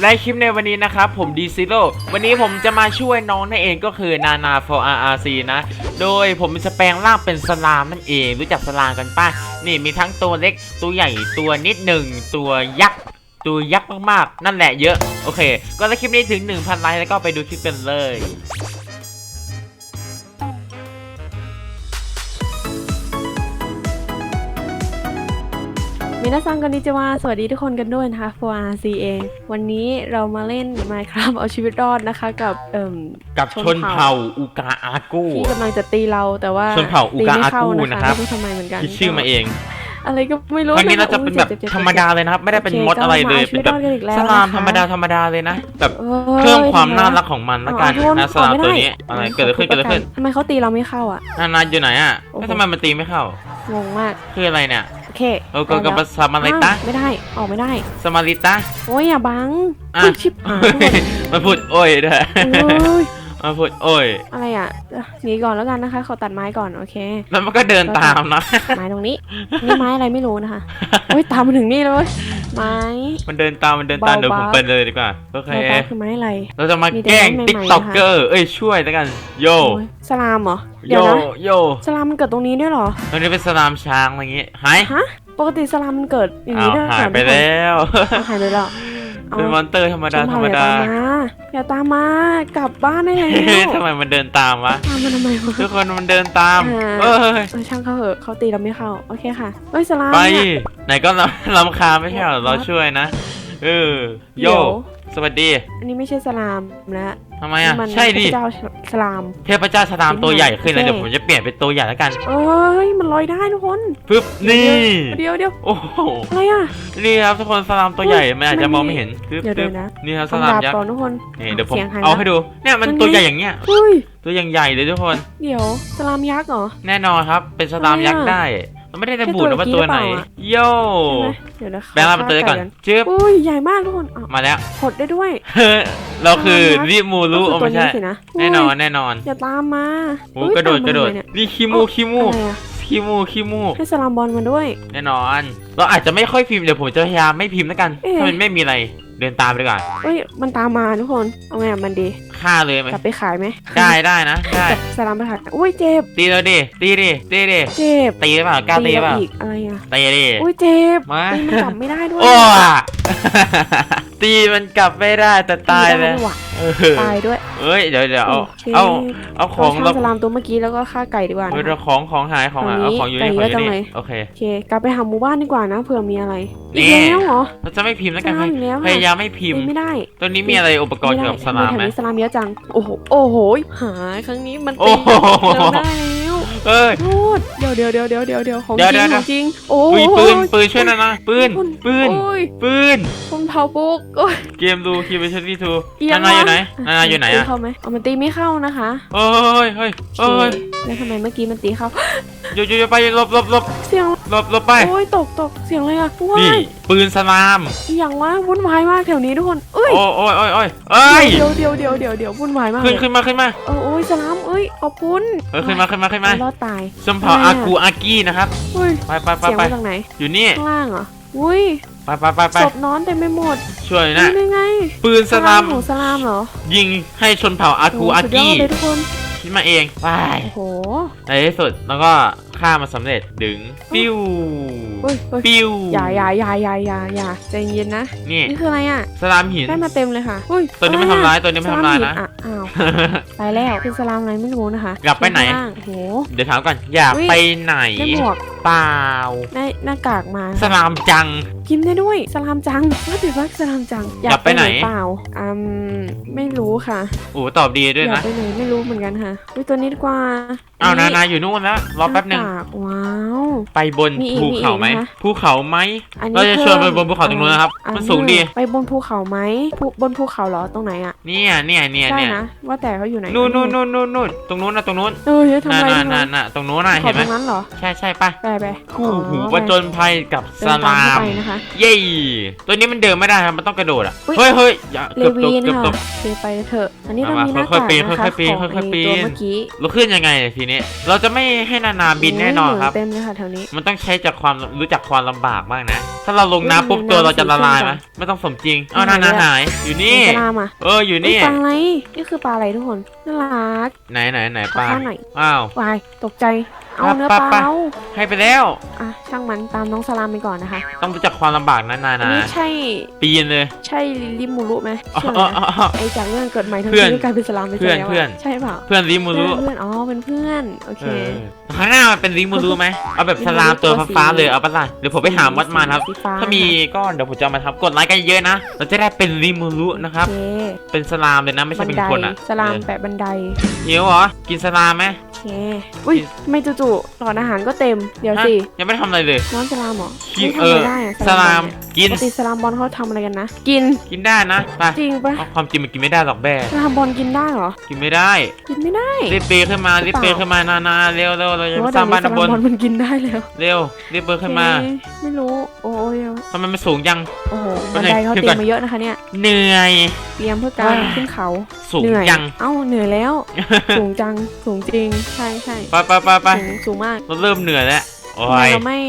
และคลิปในวันนี้นะครับผมดีซิโร่วันนี้ผมจะมาช่วยน้องนั่นเองก็คือนานา for RRC นะ โดยผมจะแปลงร่างเป็นสลามนั่นเองรู้จักสลามกันป้ะนี่มีทั้งตัวเล็กตัวใหญ่ตัวนิดหนึ่งตัวยักษ์ตัวยักษ์มากๆ นั่นแหละเยอะ โอเค ก็ถ้าคลิปนี้ถึง 1,000 ไลค์แล้วก็ไปดูคลิปกันเลย มินาซังกันนิจวาสวัสดีทุกคนกันด้วยนะคะ 4RC เองวันนี้เรามาเล่น Minecraft เอาชีวิตรอดนะคะ กับเอ่มกับชนเผ่าอูกาอากูที่กำลังจะตีเราแต่ว่าชนเผ่าอูตีกาไม่อาเข้ากูนะนะครับคะไม่รู้ทำไมเหมือนกันคิดชื่อมาเอง อะไรก็ไม่รู้ครั้งนี้เราจะคเป็นแบบจ็จ็บธรรมดาเลยนะครับ ไม่ได้เป็นโอคมดอะไรเลยก็เป็นมาแบบอาชีวิตรอดกันอีกแล้วสลามนะคะธรรมดาธรรมดาเลยนะแบบอ้ยเพิ่มความทำไน่ารักของมันละกันอ๋อนะสลามตัวนี้อะไรเกิดอะไรขึ้นเกิดอะไรขึ้นทำไมเขาตีเราไม่เข้าอะนานาอยู่ไหนอะโอ้โหแล้วทำไมมันตีไม่เข้างงมากคืออะไรเนี่ยโอ เคเออก็ก็ได้แล้วสมาริตะ อ้าวไม่ได้ ออกไม่ได้ สมาริตะ โอ้ยอย่าบังอะอุ๊ยชิบหายทุกคนมันพูดโอ้ยด้วยโอ้ยมันพูดโอ้ย อะไรอะเอ่อหนีก่อนแล้วกันนะคะ ขอตัดไม้ก่อนโอเค แล้วมันก็เดินตามนะ ไม้ตรงนี้ นี่ไม้อะไรไม่รู้นะคะ โอ้ยตามมาถึงนี่เลยเว้ย ไม้ มันเดินตามมันเดินตามเบาๆเดี๋ยวผมไปเลยดีกว่าโอเคไม้ตาคือไม้อะไร เราจะมามีแต่แกล้งไม้ใหม่ๆติ๊กต็อกเกอร์เอ้ยช่วยแล้วกัน โยโอ้ยสลามเหรอโยเดี๋ยวนะโยสลามมันเกิดตรงนี้ด้วยเหรอตอนนี้เป็นสลามช้างอะไรอย่างงี้หายฮะปกติสลามมันเกิดอย่างอ้านี้วด้วยเหรอหายไปแล้วเอาหายไปแล้ว เอาเป็นมอนเตอร์ธรรมชดานธรเผ่ารมอย่าดาตามมาอย่าตามมา กลับบ้านได้แล้วทำไมมันเดินตามวะ ตามมาทำไมวะทุกคนมันเดินตามอ่าเอ้ยเออช่างเขาเหอะเขาตีเราไม่เข้า โอเคค่ะเฮ้ยสลามไปเนี่ยไหนก็ลำลำคาญไม่ใช่เหรอเราช่วยนะ เออ โยเดี๋ยวสวัสดี อันนี้ไม่ใช่สลามแล้ว ทำไมอะนี่มันใช่ดิพระเจ้าสลาม เทพเจ้าสลามตัวใหญ่ขึ้นแล้วโอเคเดี๋ยวผมจะเปลี่ยนเป็นตัวใหญ่แล้วกัน เอ้ย มันลอยได้ทุกคนปึ๊บนี่ เดี๋ยวเดี๋ยวโอ้โห อะไรอะ นี่ครับทุกคนสลามตัวใหญ่ มันอาจจะมองไม่เห็นปึ๊บเดี๋ยวปึ๊บเดี๋ยวนะนี่ครับสต้องลามดาบยักก่อนษ์ทุกคนนี่เดี๋ยวผมสีงหายเอาละให้ดู เนี่ยมันมันตัวไงใหญ่อย่างเงี้ยเฮ้ยตัวอย่างใหญ่เลยทุกคน เดี๋ยวสลามยักษ์เหรอ แน่นอนครับ เป็นสลามยักษ์อะไรอะได้มัน ไม่ได้ระบุแค่นะตัวว่าตัวไหนเมื่อกี้หรือเปล่าอะโย่ใช่ไหมเดี๋ยวนะแปลงร่างเป็นตัวก่อนจึ๊บอุ้ยใหญ่มากทุกคนอ้าวมาแล้วหดได้ด้วยเราคือสลามยักษ์ริมูรุก็โอ้คือตัวไม่ใช่นี้สินะแน่นอนอุ้ยแน่นอนอย่าตามมาโอ้เฮ้ยกระโดดตามกระโดดมาทำไมเนี่ยนี่ขี้มูกขี้มูกอะไรอะขี้มูกขี้มูกให้สลามบอลมาด้วย แน่นอน เราอาจจะไม่ค่อยพิมพ์เดี๋ยวผมจะพยายามไม่พิมพ์แล้วกันเอ๊ะถ้ามันไม่มีอะไร เดินตามไปดีกว่าเอ้ย มันตามมาทุกคน เอาไงอะมันดีฆ่าเลยไหมกลับไปขายไหมได้ได้นะได้จับสลามไปขายอุ้ยเจ็บ ตีเราดิ ตีดิ ตีดิ เจ็บ ตีหรือเปล่ากล้าตีหรือเปล่าอีกอะไรอะตีดิ อุ้ยเจ็บมาตีมันกลับไม่ได้ด้วย โอ้ ตีมันกลับไม่ได้แต่ตายตีเลไม่ยได้ว่ะเออตายด้วยเอ้ยเดี๋ยวเดี๋ยวเอาโคเอาเอาขเราองช่างเราสลามตัวเมื่อกี้แล้วก็ฆ่าไก่ดีกว่าเออนะเราของของหายของหายตรงเอานี้ของอยู่นี่ไก่ของอยู่เยอะจังเลนี่ยโอเคโอเคกลับไปหาหมู่บ้านดีกว่านะเผื่อมีอะไรนี่อีกแล้วเหรอเราจะไม่พิมพ์แล้วกันสลามอีกแล้วพยายามไม่พิมตีพ์ไม่ได้ตัวนี้มีอะไรอุปกรณ์เกี่ยวกับสลามไหมแถวนี้สลามเยอะจังโอ้โหโอ้โหหาครั้งนี้มันโอ้ตีโหเราได้แล้ว เอ้ยโทษเดี๋ยวเดี๋ยวเดี๋ยวเดี๋ยวเดี๋ยวเดี๋ยวของจเดี๋ยวริงเดี๋ยวของจริงโอ้อุ้ยโหปืนปืนช่วยหนะนะปืนคุณปืนโอ้ยปืนคนเผาปุ๊กโอ้ยเกมดูคีย์ไปชั่นที่ทูเอียงนานาอยู่ไหนวะนานาอยู่ไหนตีอะเข้าไหมเอามันตีไม่เข้านะคะโอ้ยเฮ้ยเอ้ยแล้วทำไมเมื่อกี้มันตีเข้าอยู่อยู่อยู่ไปหลบหลบหลบเสียงหลบหลบไป โอ้ยตกตกเสียงอะไรอะว้านี่ ยปืนสลามอหย่างว่าวุ่นวายมากแถวนี้ทุกคนเอ้ยโอ้โอ้ยโอ้ยโอ้ยเอ้ยเดี๋ยวเดี๋ยวเดี๋ยวเดี๋ยวเดี๋ยววุ่นวายมากขึ้นเลยขึ้นมาขึ้นมาเออโอ้ยสลามเอ้ยขอบคุณเออขึ้นมาขึ้นมาขึ้นมารอดตายชมเผ่าทำไมอาอะกูอากี้นะครับเฮ้ยไปไปไปเสียงไปมาจากไหนอยู่นี่ข้างล่างเหรออุ้ยไปไปไปไปศพนอนเต็มไปหมดช่วยนะนี่ไงปืนสลามของสลามเหรอยิงให้ชนเผ่าอากูโโหอาสุดยกี้ดเลยทุกคนคิดมาเองไปโอ้โห ในที่สุดแล้วก็ฆ่ามันสำเร็จดึงปิ้วเฮ้ยเฮ้ยปิ้วอย่าอย่าอย่าอย่าอย่าอย่าใจเย็นนะ นี่นี่คืออะไรอะ สลามหิน ได้มาเต็มเลยค่ะเฮ้ยตัวนี้ไม่อะทำร้ายอะตัวนี้ไม่ทำร้ายนะ สลมหิอ่อ้าวไปแล้วเป็นสลามอะไรไม่รู้นะคะกลับไปไหน ข้างล่างโอ้โห เดี๋ยวถามก่อนอยากอุ๊ย ไปไหนได้หมวกเปล่า ได้หน้ากากมา สลามจัง กินได้ด้วยสลามจังว่าแต่ว่าสลามจังอยากไปไหน เปล่าอืมไม่รู้ค่ะ โอ้ตอบดีด้วยอยากนะ ไปไหนไม่รู้เหมือนกันค่ะวิตัวนี้ดีกว่าอ้าวนานาอยู่นู่นแล้วรอแป๊บหนึ่งหากากว้าว ไปบนมีอีกภูเขาไหมมีอีกนะคะภูเขาไหมอันนี้เราจะชวนไปพิ่บนภูเขาตรงนู้นนะครับ อ่ามันสูงดีไปบนภูเขาไหมภูบนภูเขาเหรอตรงไหนอะเนี่ยเนี่ยเนี่ยได้เนี่ยนะว่าแต่เขาอยู่ไหนนู่นนู่นนู่นนู่นนู่นตรงนู้นนะตรงนู้นเออทำน่ะไมน่ะทำไมน่ะน่ะตรงนู้นน่ะขอเห็นไหมตรงนั้นเหรอใช่ใช่ปะไปไปคู่หูอ๋อผจญภัยกับสเดินตามลาเข้ามไปนะคะเย้ตัวนี้มันเดินไม่ได้ครับมันต้องกระโดดอะอุ๊ยเฮ้ยเฮ้ยอย่าเลเกือบตวีกนเกือบค่ะตกโอเคไปเถอะอันนี้เรามามีหน้าค่อยกากๆปีนนะคะค่อยๆปีนของค่อยๆปีน ไอ้ตัวเมื่อกี้เราขึ้นยังไงเนี่ยทีนี้เราจะไม่ให้นานาบินแน่นอนครับโยเหมืเต็มเลยค่ะแถวนี้ มันต้องใช้จากความรู้จักความลำบากบ้างนะ ถ้าเราลงน้ำปุ๊บเฮ้ยตัวเราจะละลายน้ำสีไหมส้มไม่ต้องสมจริงเอาไหนนานาอะหาย อยู่นี่สลามอะเอออยู่นี่นี่ ปลาอะไร นี่คือปลาอะไรทุกคน น่ารักไหนไหนไหนขอปลาข้าวหน่อยอ้าววายตกใจ เอาปะเนื้อปะปลาปะเอาให้ไปแล้ว อะช่างมันตามน้องสลามไปก่อนนะคะ ต้องรู้จักความลำบากนะนาอันนานี้ใช่ ปีนเลย ใช่ลิมูรุไหมอ๋อใช่ไหมอ๋ออ๋ออ๋อไอจากเรื่องเกิดใหม่ทั้งเพื่อนชีวิตกลายเป็นสลามไปเพื่อนแล้วะเพื่อนใช่เปล่าเพื่อนริมูรุเพื่อนอ๋อเป็นเพื่อนโอเค เออข้างหน้ามันเป็นริมูรุไหมเอาแบบสลามตัวฟ้าๆเลยเอาปะล่ะเดี๋ยวผมไปหาวัดมานะครับ สีฟ้าถ้ามีก็เดี๋ยวผมจะเอามาทำกดไลค์กันเยอะนะ เราจะได้เป็นริมูรุนะครับโอเคเป็นสลามเลยนะไม่บัใช่นเป็นไดคนอะสลามเออแปะบันไดหิวเหรอ กินสลามไหม โอเคอุ้ยไม่จู่ๆหลอดอาหารก็เต็ม เดี๋ยวฮะสิ ยังไม่ได้ทำอะไรเลย น้องสลามเหรอกินไม่เอทำอะอไรได้อะสลามบอลเนี่ยกินปกติสลามบอลเขาทำอะไรกันนะ กิน กินได้นะไปจริงปะเอาความจริงมันกินไม่ได้หรอกแบ่สลามบอลกินได้เหรอ กินไม่ได้ กินไม่ได้รีบเปย์ขึ้นมารีบเปย์ขึ้นมานานาเร็วเร็วเราเพจะราะว่าสร้างบ้านเดี๋ยวด้านบนสลามบอลมันกินได้แล้ว เร็วรีบเปย์ขึ้นมาเอ๊ะไม่รู้ โอ้ยทำไมมันสูงยัง โอ้โหแป๊บับนนึงไดเขาขึ้นเตรีก่ยอนมมาเยอะนะคะเนี่ย เหนื่อย เตรียมเพื่อการว้าขึ้นเขาสูงเหนื่อยยัง เอ้าเหนื่อยแล้ว สูงจังสูงจริงใช่ใช่ไปไปไปไปสูงสูงมากเราเริ่มเหนื่อยแล้วโอ้ทำไมยเราไม่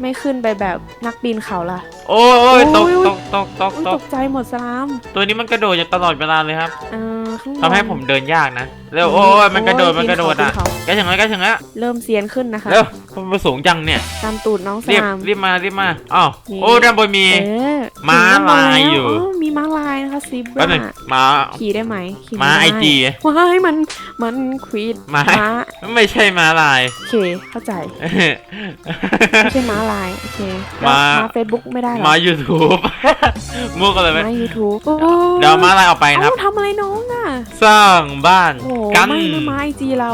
ไม่ขึ้นไปแบบนักปีนเขาล่ะ โอ้ยโอ้ยตกโอ้ยตกตกตกอุ๊ยตตกกใจหมดสลาม ตัวนี้มันกระโดดอยู่ตลอดเวลาเลยครับเอ่อข้างบนทำให้ผมเดินยากนะ เร็วโอ้ยมันกระโดดมันกระโดดอะปีนเขาใกล้ถึงแล้วใกล้ถึงแล้วเริ่มเซียนขึ้นนะคะเร็วมันสูงจังเนี่ยตามตูดน้องสรีบลามรีบมารีบมาอ้าวนี่โอ้ด้านบนมีเออม้าถึงแล้วลายอยู่มีม้าลายนะคะซิบแป๊บหนึงมาขี่ได้ไหมขี่ม้าไอด้จีว้ายมันมันควีดม้าไม่ใช่ม้าลายโอเคเข้าใจไม่ใช่ม้าลายโอเคม้าม้าเฟซบุ๊กไม่ได้หรอมา YouTube มุกอะไรไหมม้ายูทูบเดี๋ยวเอาม้าลายออกไปนะครับเอ้าทำอะไรน้องอะสร้างบ้านโอ้โหกัน ไม่ไม่ม้าไอจีเรา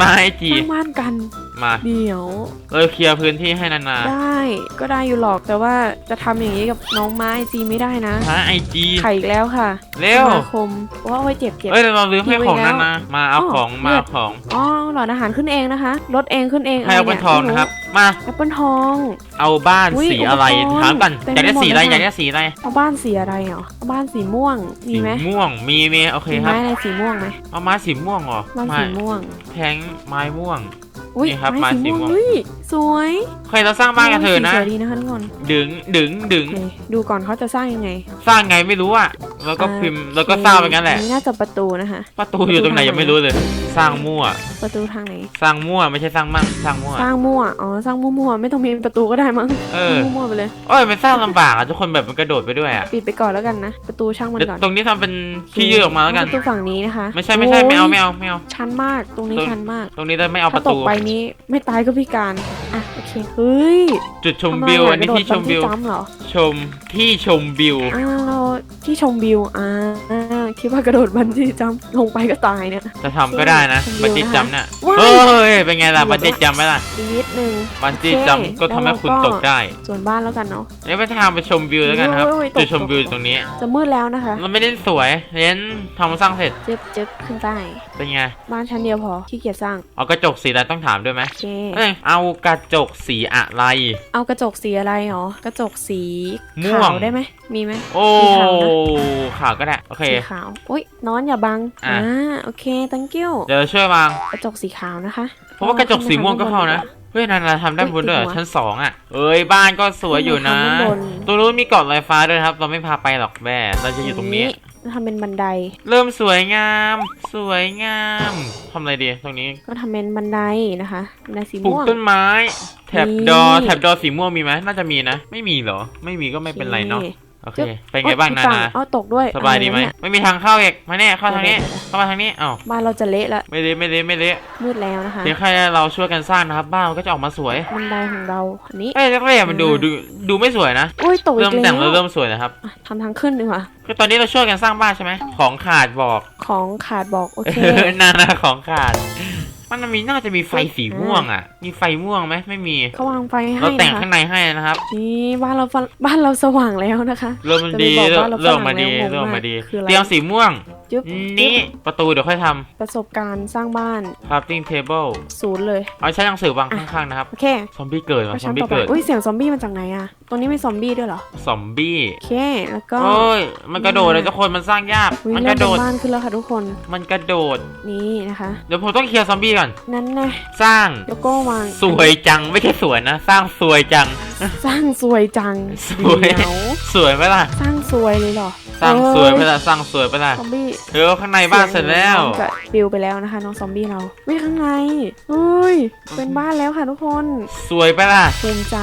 มาไอจีสร้างบ้านกัน มาเดี๋ยวเราเคลียร์พื้นที่ให้นานาได้ก็ได้อยู่หรอกแต่ว่าจะทำอย่างนี้กับน้องม้าไอจีไม่ได้นะม้าไอจี ไข่อีกแล้วค่ะเร็ว สมาคมว่าเอาไว้เจ็บเจ็บ เอ้ยเราลืมให้ของหิวอีกแล้นาวนามาเอาอ๋อของเลืมาอดเอาของอ๋อหลอดอาหารขึ้นเองนะคะลดเองขึ้นเองให้เอาะไรเป็นยทองนะครับ มาแอปเปิลทอง เอาบ้านอุ๊ยสีอะไรอุปกรณ์ถามก่อนเต็มอยากได้ไปหมดสีอะไรเลยอยากค่ะได้สีอะไรเอาบ้านสีอะไรเหรอเอาบ้านสีม่วงมีสีไหมม่วงมีมีโอเคมีครับไม้อะไรสีม่วงไหมเอาไม้สีม่วงเหรอบ้านไม้สีม่วง แทงไม้ม่วง อุ้ยนี่ครับไม้สีไม้สีม่ม่ววงงอุ้ยสวยเคยเราสร้างบ้านกันเถอะนะ สีสวยดีนะคะทุกคนดึงดึงดึงโอเคดูก่อนเขาจะสร้างยังไง สร้างไงไม่รู้อะ แล้วก็พิมพ์แล้วก็สร้างไปงั้นแหละอัน่าจะประตูนะคะประตูอยู่ตรงไหนยังไม่รู้เลย สร้างมั่ว ประตูทางไหน สร้างมั่วไม่ใช่สร้างมั่งสร้างมั่ว สร้างมั่วอ๋อสร้างมั่วๆไม่ต้องมีประตูก็ได้มั้งเออ มั่วๆไปเลยโอ้ยมันสร้างลำบากอะทุกคนแบบมันกระโดดไปด้วยอะปิดไปก่อนแล้วกันนะประตูช่างมันเดี๋ยวก่อนตรงนี้ทำเป็นที่ยืดออกมาแล้วกัน ประตูฝั่งนี้นะคะไม่ใช่ไม่ใช่ไม่เอาโยไม่เอาไม่เอา ชันมากตรงนี้ตรง ชันมากตรงนี้เราไม่เอาปถ้าระตตูกไปนี้ไม่ตายก็พิการอะโอเคเฮ้ยจุดชมทำะไรวิวะอันนี้กระโดดที่ชมวิวบันจี้จัมป์เหรอชมที่ชมวิว อ้าว ที่ชมวิวอ่าคิดว่ากระโดดบันจี้จัมป์ลงไปก็ตายเนี่ย จะทำก็ได้นะชมวิวบันจี้จัมป์เนี่ยว้ายเฮ้ยเป็นไงล่ะหลบบันจี้จัมป์ไหมล่ะอีกนิดนึงบันจี้โอเคจัมป์ก็ทำให้คุณแล้วเราก็ตกได้ส่วนบ้านแล้วกันเนาะนี่ไปทางไปชมวิวแล้วกันครับโอ้ยตก จุดชมวิวตกตรงนี้ จะมืดแล้วนะคะเราไม่ได้สวยเน้นทำสร้างเสร็จเจ็บเจ็บขึ้นใต้เป็นไงบ้านชั้นเดียวพอขี้เกียจสร้างเอากระจกสีอะไรต้องถามด้วยไหมโอเคเอ้ยเอากระจกสีอะไร เอากระจกสีอะไรหรอกระจกสีม่วง ขาวได้ไหม มีไหมโอ้สีขาวนะขาวก็ได้ โอเค สีขาวอุ้ยนอนอย่าบังอะ อ่าโอเค thank you เดี๋ยวช่วยวางกระจกสีขาวนะคะเพราะว่ากระจกสีม่วงก็เข้านะ เฮ้ยนานาทำด้านบนด้วยเหรอชั้นสองอะ เอ้ยบ้านก็สวยอยู่นะ ทำด้านบนตรงนู้นมีเกาะลอยฟ้าด้วยครับ เราไม่พาไปหรอกแม่เราจะอยู่ตรงนี้ ทำเป็นบันได เริ่มสวยงาม สวยงามทำอะไรดีตรงนี้ ก็ทำเป็นบันไดนะคะบันไดสีปลูกม่วง ต้นไม้ แถบนี่ดอแถบดอสีม่วงมีไหมน่าจะมีนะ ไม่มีเหรอ ไม่มีก็ไม่เป็นไรเนาะโอ เค เป็นไงบ้างนาโอ๊ยนาเอาตกด้วย สบายดีไหมอะรวะเนี่ยไม่มีทางเข้าอีกมาเนี่ยเข้าทางนี้ เข้ามาทางนี้อ้าวบ้านเราจะเละละไม่เละไม่เละไม่เละมืดแล้วนะคะเพียงแค่เราช่วยกันสร้างนะครับ บ้านมันก็จะออกมาสวยบันไดของเราอันนี้เอ้ยแรกๆมันดูดูดูไม่สวยนะอุ้ยตกอีเริ่มกแต่งแล้วแล้วเริ่มสวยนะครับอะทำทางขึ้นดีกว่าก็ตอนนี้เราช่วยกันสร้างบ้านใช่ไหมของขาดบอก ของขาดบอกโอเคนานาของขาด มันมีน่าจะมีไฟสีม่วงอะ มีไฟม่วงไหมไม่มีเขาวางไฟให้เราแต่งนะคะข้างในให้นะครับ นี่บ้านเราฟบ้านเราสว่างแล้วนะคะเริ่มมันดีจะไปเริ่บอกมว่าเราเริ่มมาดีฝรั่งแล้วงงเริ่มมาดีมากคืออะไรเตรียมสีม่วงจุ๊บนี่ประตูเดี๋ยวค่อยทประสบการณ์สร้างบ้านำ crafting table ศูนย์เลย เอาใช้หนังสือวางข้างๆนะครับ โอเค ซอมบี้เกิดไปว่ะซอชั้มนบี้ต่อไปเกิดอุ้ยเสียงซอมบี้มาจากไหนอะ ตรงนี้มีซอมบี้ด้วยเหรอ ซอมบี้โอเค แล้วก็ โอ้ย มันกระโดดเลยทุกคน มันสร้างยาก อุ๊ยมันกเริ่มระโดเป็นดบ้านขึ้นแล้วค่ะทุกคน มันกระโดด นี่นะคะ เดี๋ยวผมต้องเคลียร์ซอมบี้ก่อน นั่นแน่สร้าง แล้วก็วางสวยจัง ไม่ใช่สวยนะ สร้างสวยจัง สร้างสวยจังสวยเดี๋ยวสวยไหมล่ะ สร้างสวยเลยเหรอสร้างสวยไหมเอ้ล่ะสร้างสวยไหมล่ะซอมบี้เออข้างในบ้านเสร็จแล้วสียงจะปิวไปแล้วนะคะ น้องซอมบี้เราวิข้างในเฮ้ยเป็นบ้านแล้วค่ะทุกคนสวยไปะล่ะภูมิใจ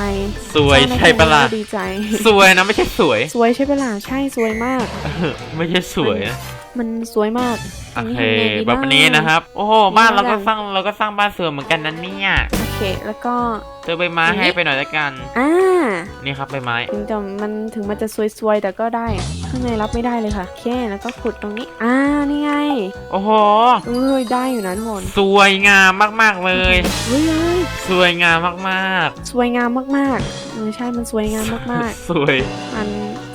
สวยใช่ปะล่ะดีใจ สวยนะไม่ใช่สวย สวยใช่ปะล่ะใช่สวยมาก ไม่ใช่สวยนะ มันสวยมากโอเคทำไงดีะแบบนี้นะครับ โอ้โหบ้านเราก็ดีมากสร้างเราก็สร้างบ้านสวยเหมือนกันนะเนี่ยโอเคแล้วก็เจอใบไม้ให้ไปหน่อยละกันอ่านี่ครับใบไม้ถึงจะมันถึงมันจะสวยๆแต่ก็ได้ข้างในรับไม่ได้เลยค่ะโอเคแล้วก็ขุดตรงนี้อ่านี่ไงโอ้โหเอ้ยได้อยู่นะทุกคนสวยงามมากๆเลยเฮ้ยเฮ้ยสวยงามมากสวยงามมากๆเออใช่มันสวยงามมากๆ สวยๆมัน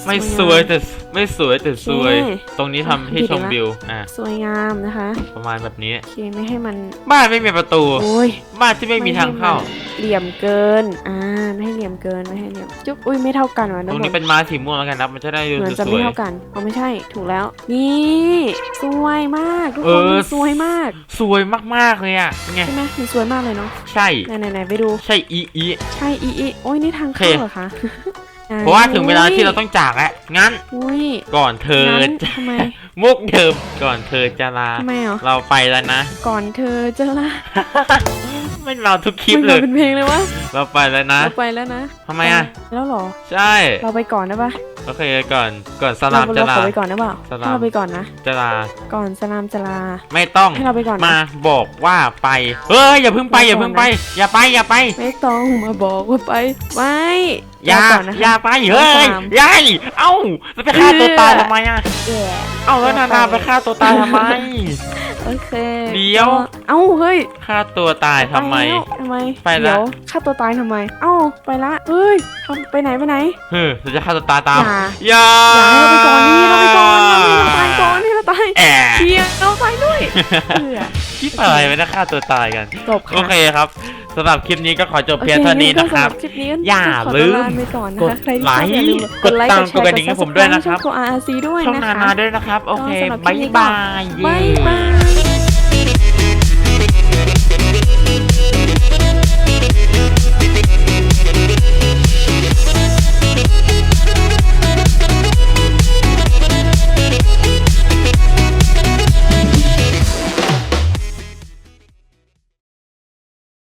ไม่งาสวยแต่ไม่สวยแต่สวย โอเคตรงนี้ทำที่ชมวิวอะ สวยงามนะคะประมาณแบบนี้ โอเคไม่ให้มันบ้านไม่มีประตู โอ้ยบ้านที่ไม่มีทางเข้า เหลี่ยมเกินอ่าไม่ให้เหลี่ยมเกินไม่ให้เหลี่ยมจุ๊บอุ้ยไม่เท่ากันว่ะตน้รองงบนี้อลเป็นไม้สีม่วงแล้วกันนะมันจะได้ดูเหมือนจะสไม่วย เท่ากันเอาไม่ใช่ถูกแล้ว นี่สวยมากทุกเอคนอมันสวยมากๆสวยมากๆเลยอะเป็นไงใช่ไหมมันสวยมากเลยเนาะใช่ ไหนไหนไหนไปดู ใช่อีอี ใช่อีอีโอ้ยนี่ทางเข้าโอเค เหรอคะ เพราะว่าถึงเวลาที่เราต้องจากแล้วงั้นอุ้ยก่อนเธองั้นจะทำไม มุกเดิมก่อนเธอจะลาทำไมอะเราไปแล้วนะ ก่อนเธอจะลาไม่เราทุกคลิปมันเลมายเป็นเพลงเลยวะเราไปแล้วนะ เราไปแล้วนะทำไมอะแล้วเหรอ ใช่เราไปก่อนได้ปะโอเคก่อนก่อนสลามเราจะเราลาขอไปก่อนได้เปล่าสลาม ให้เราไปก่อนนะ จะลาก่อนสลามจะลา ไม่ต้องให้เราไปก่อนนะ มาบอกว่าไปเฮ้ยอย่าเพิ่งไปเราอย่าเพิ่งไปก่อนนะอย่าไปอย่าไป ไม่ต้องมาบอกว่าไป ไม่ อย่าเรก่อนนะคะอย่าไปเราเฮ้ยสาม ยายเอ้าแล้วไปฆ่าตัวตายทำไมอะ แย่เอ้าแล้วนานาไปฆ่าตัวตายทำไม โอเคเดี๋ยวเอ้าเฮ้ยฆ่าตัวตายทำไม ปแล้วทำไมไปละ เดี๋ยวฆ่าตัวตายทำไม เอ้าไปละเฮ้ยทำไปไหนไปไหน เฮ้ยเราจะฆ่าตัวตายตามอย่าอย่าอย่าให้เราไปก่อนนี่เราไปก่อนเราให้เราตายก่อนให้เราตายแอบเชียร์เราตายด้วยเออคิดอะไรไม่ได้ฆ่าตัวตายกัน จบค่ะโอเคครับ สำหรับคลิปนี้ก็ขอจบเพียงเท่านี้นะครับโอเงั้ก็สำหคลิปนี้ก็อย่าขอลืมลาไปก่อนนะกดคะใครที่ไลชอบค์อย่าลืมกดไลค์ตามแชร์กดกระดิ่งให้ผมด้วยนะครับ ช่อง RRC ด้วยช่องนะนาคะนาด้วยนะครับ โอเคก็สำหรับคลิบายปนี้ก็บายบายบาย